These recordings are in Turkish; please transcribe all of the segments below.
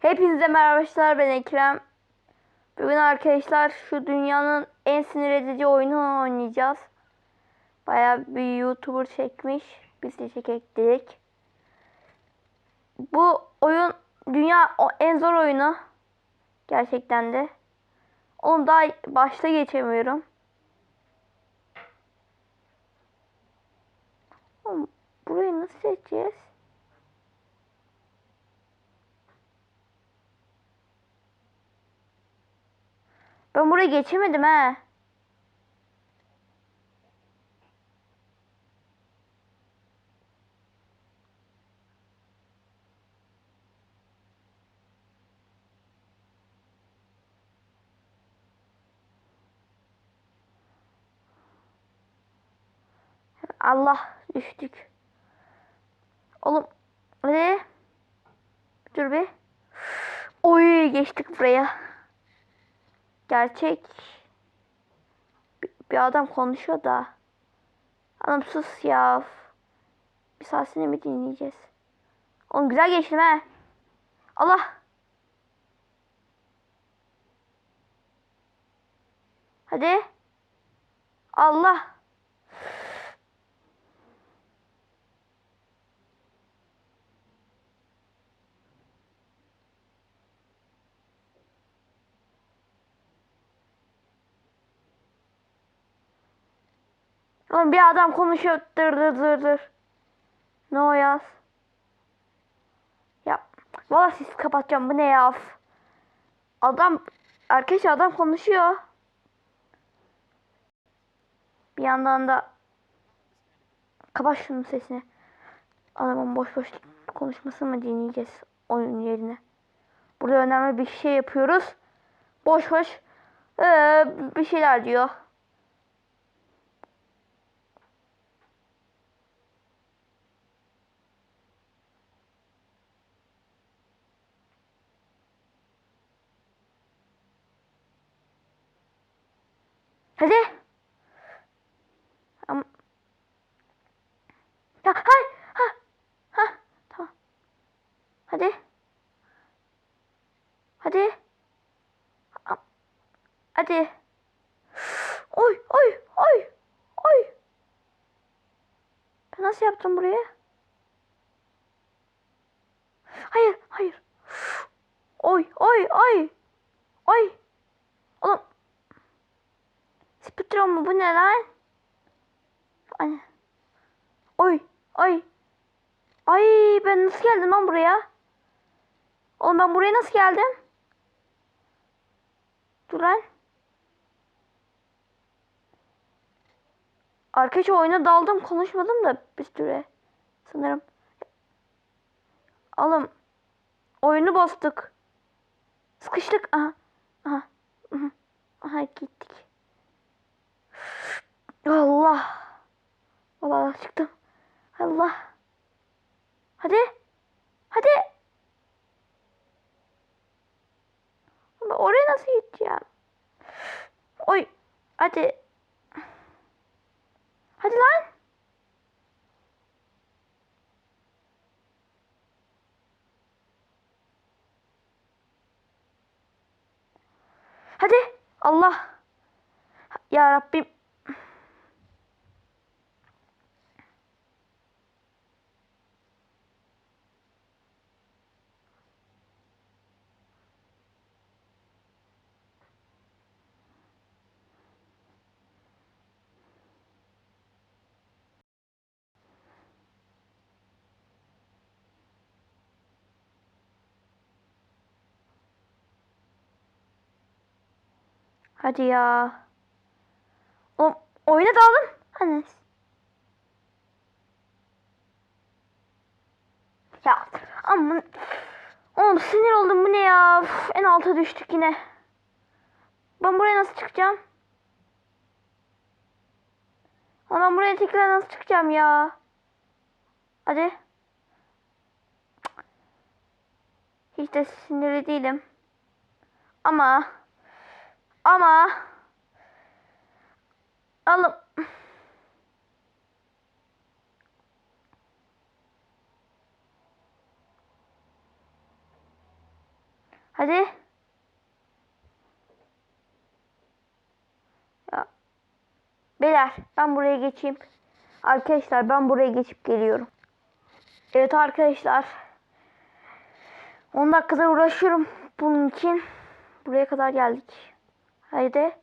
Hepinize merhaba arkadaşlar ben Ekrem. Bugün arkadaşlar şu dünyanın en sinir edici oyununu oynayacağız. Bayağı bir YouTuber çekmiş. Biz de çekek dedik. Bu oyun dünya en zor oyunu. Gerçekten de. Oğlum daha başta geçemiyorum. Oğlum burayı nasıl seçeceğiz? Ben buraya geçemedim he. Allah düştük. Oğlum ne? Dur bir. Oy geçtik buraya. Gerçek. Bir, adam konuşuyor da. Adam sus ya. Bir sahasını mi dinleyeceğiz? Oğlum güzel geçtim he. Allah. Hadi. Allah. Oğlum bir adam konuşuyor. Dır dır dır dır. Ne o yaz? Ya valla siz kapatacağım. Bu ne ya? Adam arkadaş adam konuşuyor. Bir yandan da kapat şunun sesini. Adamın boş boş konuşmasını mı dinleyeceğiz oyun yerine? Burada önemli bir şey yapıyoruz. Boş boş ee, bir şeyler diyor. Hadi. Am ya hay ha ha tamam. Hadi. Hadi. Hadi. Oy oy oy oy. Ben nasıl yaptım buraya? Hayır hayır. Oy oy oy. Oy. Oğlum Speedrun mu bu ne lan? Ay. Oy ay. Ay ben nasıl geldim lan buraya? Oğlum ben buraya nasıl geldim? Dur lan. Arkadaş oyuna daldım konuşmadım da bir süre. Sanırım. Oğlum. Oyunu bastık. Sıkıştık. Aha. Aha. Aha, Aha gittik. Allah. Allah çıktım. Allah. Hadi. Hadi. Ama oraya nasıl gideceğim? Oy. Hadi. Hadi lan. Hadi. Allah. Ya Rabbim. Hadi ya. O oyuna daldım. Hani. Ya aman. Oğlum sinir oldum bu ne ya? Uf, en alta düştük yine. Ben buraya nasıl çıkacağım? Ama ben buraya tekrar nasıl çıkacağım ya? Hadi. Hiç de sinirli değilim. Ama ama alım Hadi. Ya. Beyler ben buraya geçeyim. Arkadaşlar ben buraya geçip geliyorum. Evet arkadaşlar. 10 dakikadır uğraşıyorum bunun için. Buraya kadar geldik. Haydi.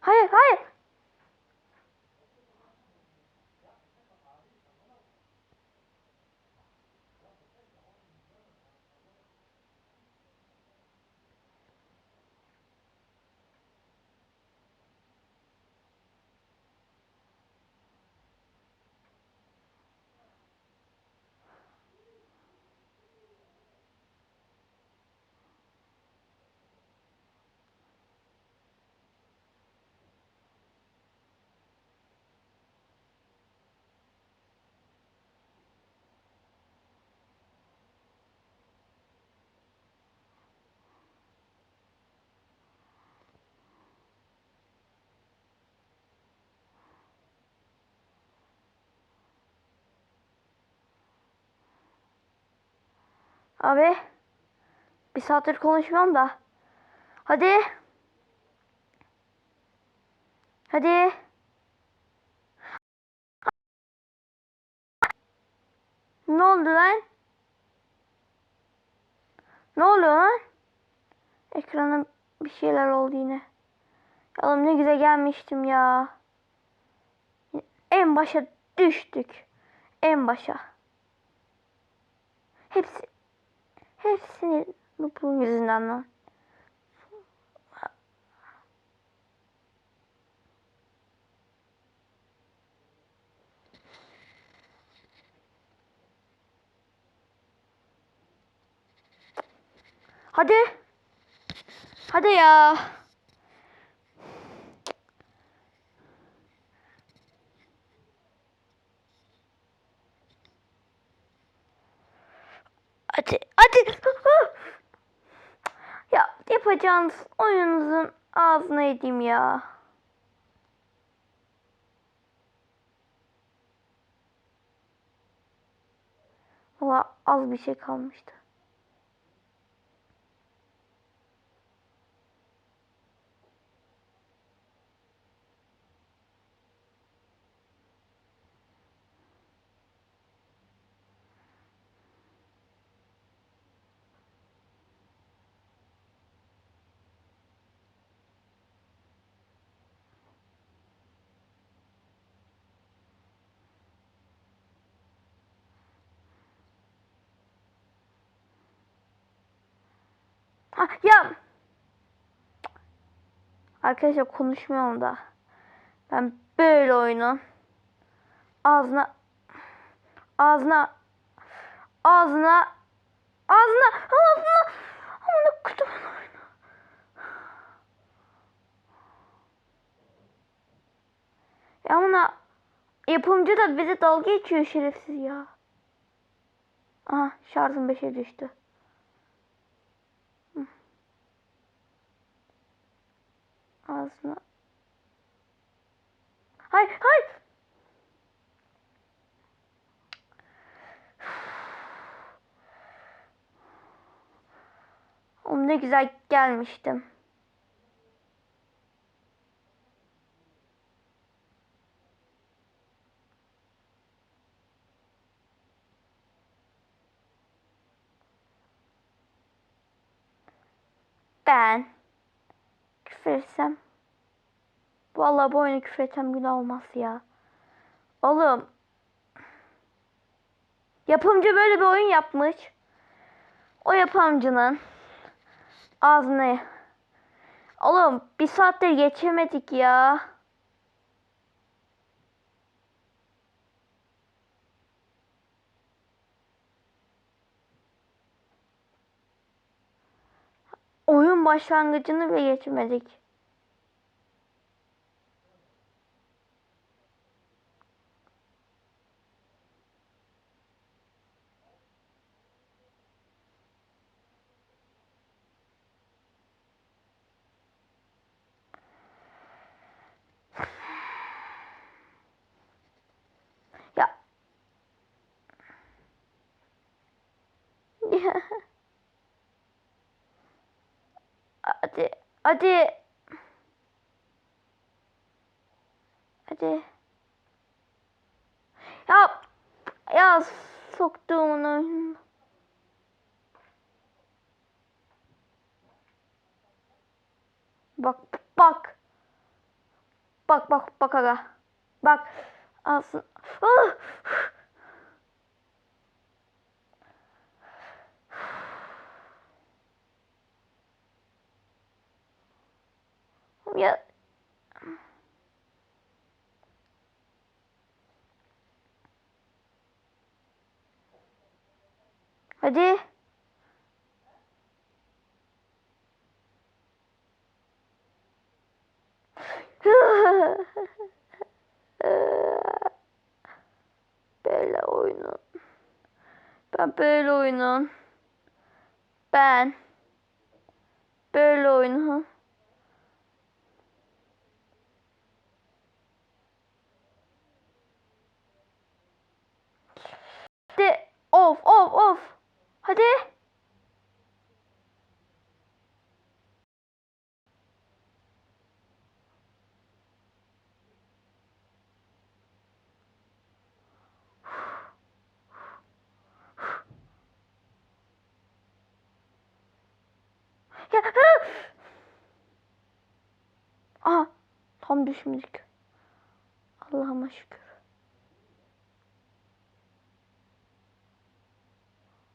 Hayır, hayır. Abi. Bir saattir konuşmuyorum da. Hadi. Hadi. Ne oldu lan? Ne oluyor lan? Ekrana bir şeyler oldu yine. Oğlum ne güzel gelmiştim ya. En başa düştük. En başa. Hepsi hepsini Noob'un yüzünden lan. Hadi. Hadi ya. Hadi, hadi. Ya yapacağınız oyununuzun ağzına edeyim ya. Valla az bir şey kalmıştı. Ha, ya. Arkadaşlar konuşmuyorum da. Ben böyle oyunun ağzına ağzına ağzına ağzına ağzına amına kutum oyunu. Ya amına yapımcı da bize dalga geçiyor şerefsiz ya. Aha şarjım 5'e düştü. Ağzına. Hayır, hayır. Oğlum ne güzel gelmiştim. Ben küfür etsem Vallahi bu oyunu küfür etsem günah olmaz ya. Oğlum. Yapımcı böyle bir oyun yapmış. O yapımcının ağzını. Oğlum bir saattir geçemedik ya. Oyun başlangıcını bile geçemedik. Hadi. Hadi. Hadi. Ya. Ya soktuğumun oyunu. Bak bak. Bak bak bak aga. Bak. Alsın. Ah! Ya Hadi. Böyle oyunun. Ben böyle oyunun. Ben böyle oyunun. Hadi. Of of of. Hadi. Ya. hı! Aa, tam düşmüştük. Allah'ıma şükür.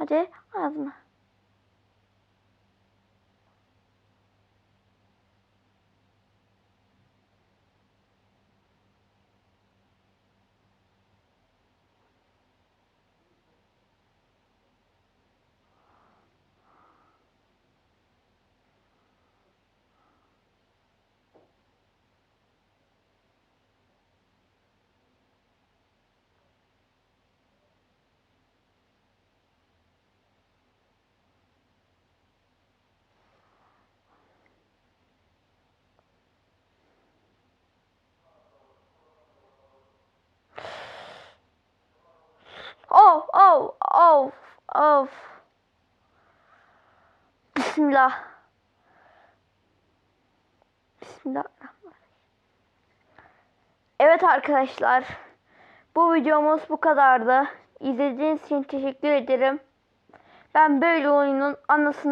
Hadi ağzına. Of of of. Bismillah. Bismillahirrahmanirrahim. Evet arkadaşlar. Bu videomuz bu kadardı. İzlediğiniz için teşekkür ederim. Ben böyle oyunun anasını